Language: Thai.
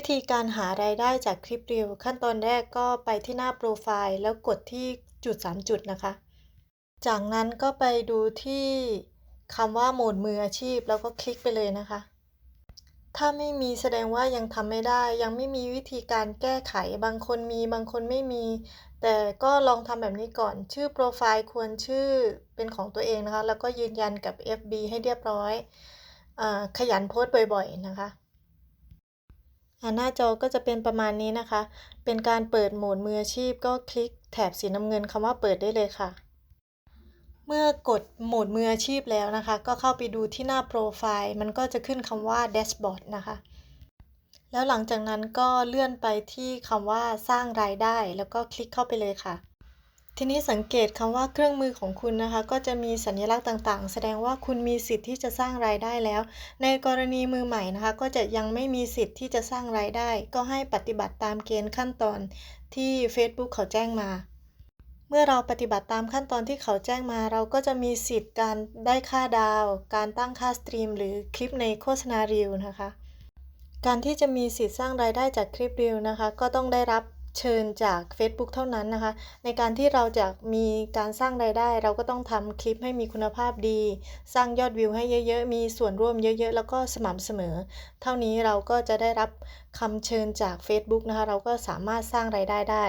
วิธีการหารายได้จากคลิปรีวิวขั้นตอนแรกก็ไปที่หน้าโปรไฟล์แล้วกดที่จุด 3 จุดนะคะ จากนั้นก็ไปดูที่คำว่าโหมดมืออาชีพแล้วก็คลิกไปเลยนะคะ ถ้าไม่มีแสดงว่ายังทำไม่ได้ ยังไม่มีวิธีการแก้ไขบางคนมีบางคนไม่มี แต่ก็ลองทำแบบนี้ก่อน ชื่อโปรไฟล์ควรชื่อเป็นของตัวเองนะคะ แล้วก็ยืนยันกับ FB ให้เรียบร้อยอขยันโพสต์บ่อยๆนะคะ หน้าจอก็จะเป็นประมาณนี้นะคะ เป็นการเปิดโหมดมืออาชีพ ก็คลิกแถบสีน้ำเงินคำว่าเปิดได้เลยค่ะ เมื่อกดโหมดมืออาชีพแล้วนะคะ ก็เข้าไปดูที่หน้าโปรไฟล์ มันก็จะขึ้นคำว่าแดชบอร์ดนะคะ แล้วหลังจากนั้นก็เลื่อนไปที่คำว่าสร้างรายได้ แล้วก็คลิกเข้าไปเลยค่ะ ทีนี้สังเกตคำว่าเครื่องมือของคุณนะคะ ก็จะมีสัญลักษณ์ต่างๆ แสดงว่าคุณมีสิทธิ์ที่จะสร้างรายได้แล้ว ในกรณีมือใหม่นะคะ ก็จะยังไม่มีสิทธิ์ที่จะสร้างรายได้ ก็ให้ปฏิบัติตามเกณฑ์ขั้นตอนที่ Facebook เขาแจ้งมา เมื่อเราปฏิบัติตามขั้นตอนที่เขาแจ้งมา เราก็จะมีสิทธิ์การได้ค่าดาว การตั้งค่าสตรีม หรือคลิปในโฆษณารีวนะคะ การที่จะมีสิทธิ์สร้างรายได้จากคลิปรีวนะคะ ก็ต้องได้รับ เชิญจาก Facebook เท่านั้นนะคะ ในการที่เราจะมีการสร้างรายได้ เราก็ต้องทำคลิปให้มีคุณภาพดี สร้างยอดวิวให้เยอะ ๆ มีส่วนร่วมเยอะ ๆ แล้วก็สม่ำเสมอ เท่านี้เราก็จะได้รับคำเชิญจาก Facebook นะคะ เราก็สามารถสร้างรายได้ได้